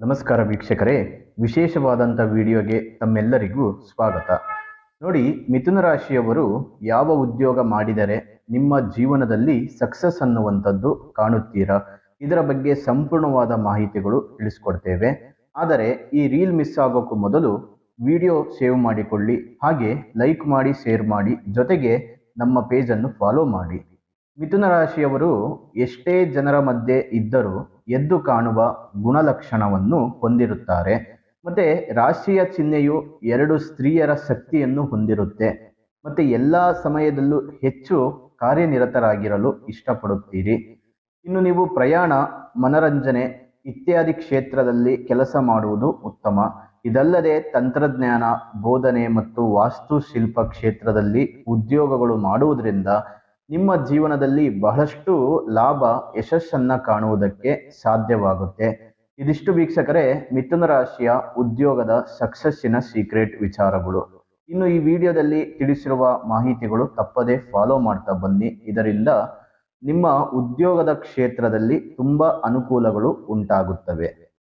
ನಮಸ್ಕಾರ ವೀಕ್ಷಕರೇ. ವಿಶೇಷವಾದಂಥ ವಿಡಿಯೋಗೆ ತಮ್ಮೆಲ್ಲರಿಗೂ ಸ್ವಾಗತ. ನೋಡಿ, ಮಿಥುನ ರಾಶಿಯವರು ಯಾವ ಉದ್ಯೋಗ ಮಾಡಿದರೆ ನಿಮ್ಮ ಜೀವನದಲ್ಲಿ ಸಕ್ಸಸ್ ಅನ್ನುವಂಥದ್ದು ಕಾಣುತ್ತೀರಾ? ಇದರ ಬಗ್ಗೆ ಸಂಪೂರ್ಣವಾದ ಮಾಹಿತಿಗಳು ತಿಳಿಸ್ಕೊಡ್ತೇವೆ. ಆದರೆ, ಈ ರೀಲ್ ಮಿಸ್ ಆಗೋಕ್ಕೂ ಮೊದಲು ವಿಡಿಯೋ ಸೇವ್ ಮಾಡಿಕೊಳ್ಳಿ. ಹಾಗೆ ಲೈಕ್ ಮಾಡಿ, ಶೇರ್ ಮಾಡಿ. ಜೊತೆಗೆ ನಮ್ಮ ಪೇಜನ್ನು ಫಾಲೋ ಮಾಡಿ. ಮಿಥುನ ರಾಶಿಯವರು ಎಷ್ಟೇ ಜನರ ಮಧ್ಯೆ ಇದ್ದರೂ ಎದ್ದು ಕಾಣುವ ಗುಣಲಕ್ಷಣವನ್ನು ಹೊಂದಿರುತ್ತಾರೆ. ಮತ್ತೆ ರಾಶಿಯ ಚಿಹ್ನೆಯು ಎರಡು ಸ್ತ್ರೀಯರ ಶಕ್ತಿಯನ್ನು ಹೊಂದಿರುತ್ತೆ. ಮತ್ತೆ ಎಲ್ಲ ಸಮಯದಲ್ಲೂ ಹೆಚ್ಚು ಕಾರ್ಯನಿರತರಾಗಿರಲು ಇಷ್ಟಪಡುತ್ತೀರಿ. ಇನ್ನು ನೀವು ಪ್ರಯಾಣ, ಮನರಂಜನೆ ಇತ್ಯಾದಿ ಕ್ಷೇತ್ರದಲ್ಲಿ ಕೆಲಸ ಮಾಡುವುದು ಉತ್ತಮ. ಇದಲ್ಲದೆ ತಂತ್ರಜ್ಞಾನ, ಬೋಧನೆ ಮತ್ತು ವಾಸ್ತುಶಿಲ್ಪ ಕ್ಷೇತ್ರದಲ್ಲಿ ಉದ್ಯೋಗಗಳು ಮಾಡುವುದರಿಂದ ನಿಮ್ಮ ಜೀವನದಲ್ಲಿ ಬಹಳಷ್ಟು ಲಾಭ, ಯಶಸ್ಸನ್ನ ಕಾಣುವುದಕ್ಕೆ ಸಾಧ್ಯವಾಗುತ್ತೆ. ಇದಿಷ್ಟು ವೀಕ್ಷಕರೇ, ಮಿಥುನ ರಾಶಿಯ ಉದ್ಯೋಗದ ಸಕ್ಸಸ್ಸಿನ ಸೀಕ್ರೆಟ್ ವಿಚಾರಗಳು. ಇನ್ನು ಈ ವಿಡಿಯೋದಲ್ಲಿ ತಿಳಿಸಿರುವ ಮಾಹಿತಿಗಳು ತಪ್ಪದೇ ಫಾಲೋ ಮಾಡ್ತಾ ಬನ್ನಿ. ಇದರಿಂದ ನಿಮ್ಮ ಉದ್ಯೋಗದ ಕ್ಷೇತ್ರದಲ್ಲಿ ತುಂಬ ಅನುಕೂಲಗಳು ಉಂಟಾಗುತ್ತವೆ.